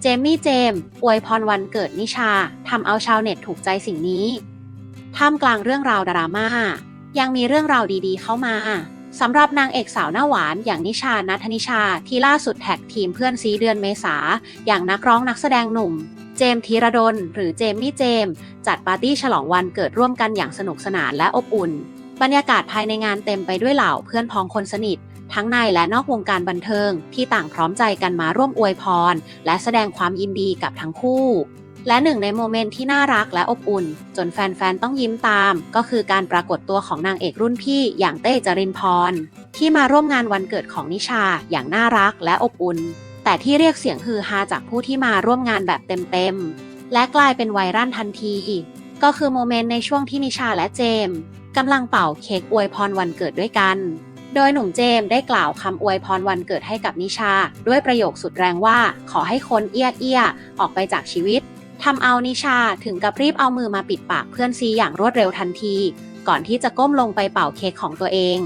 เจมมี่เจมอวยพรวันเกิดนิชาทำเอาชาวเน็ตถูกใจสิ่งนี้ท่ามกลางเรื่องราวดราม่า ยังมีเรื่องราวดีๆเข้ามาสำหรับนางเอกสาวหน้าหวานอย่างนิชานัทนิชาที่ล่าสุดแท็กทีมเพื่อนซีเดือนเมษา อย่างนักร้องนักแสดงหนุ่ม เจมธีรดล หรือเจมมี่เจม จัดปาร์ตี้ฉลองวันเกิดร่วมกันอย่างสนุกสนานและอบอุ่น บรรยากาศภายในงานเต็มไปด้วยเหล่าเพื่อนพ้องคนสนิท ทั้งในและนอกวงการบันเทิง ที่ต่างพร้อมใจกันมาร่วมอวยพร และแสดงความยินดีกับทั้งคู่และหนึ่งในโมเมนต์ที่น่ารักและอบอุ่น จนแฟนๆ ต้องยิ้มตาม ก็คือการปรากฏตัวของนางเอกรุ่นพี่อย่างเต้จรินพร ที่มาร่วมงานวันเกิดของนิชาอย่างน่ารักและอบอุ่น แต่ที่เรียกเสียงฮือฮาจากผู้ที่มาร่วมงานแบบเต็มๆ และกลายเป็นไวรัลทันที ก็คือโมเมนต์ในช่วงที่นิชาและเจมส์กำลังเป่าเค้กอวยพรวันเกิดด้วยกัน โดยหนุ่มเจมส์ได้กล่าวคำอวยพรวันเกิดให้กับนิชา ด้วยประโยคสุดแรงว่าขอให้คนเอี้ยเอียออกไปจากชีวิตทำเอานิชาถึงกับรีบเอามือมาปิดปากเพื่อนซีอย่างรวดเร็วทันที ก่อนที่จะก้มลงไปเป่าเค้กของตัวเอง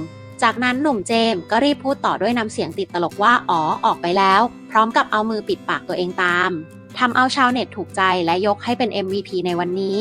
จากนั้นหนุ่มเจมส์ก็รีบพูดต่อด้วยน้ำเสียงติดตลกว่าอ๋อออกไปแล้ว พร้อมกับเอามือปิดปากตัวเองตามทำเอาชาวเน็ตถูกใจและยกให้เป็น MVP ในวันนี้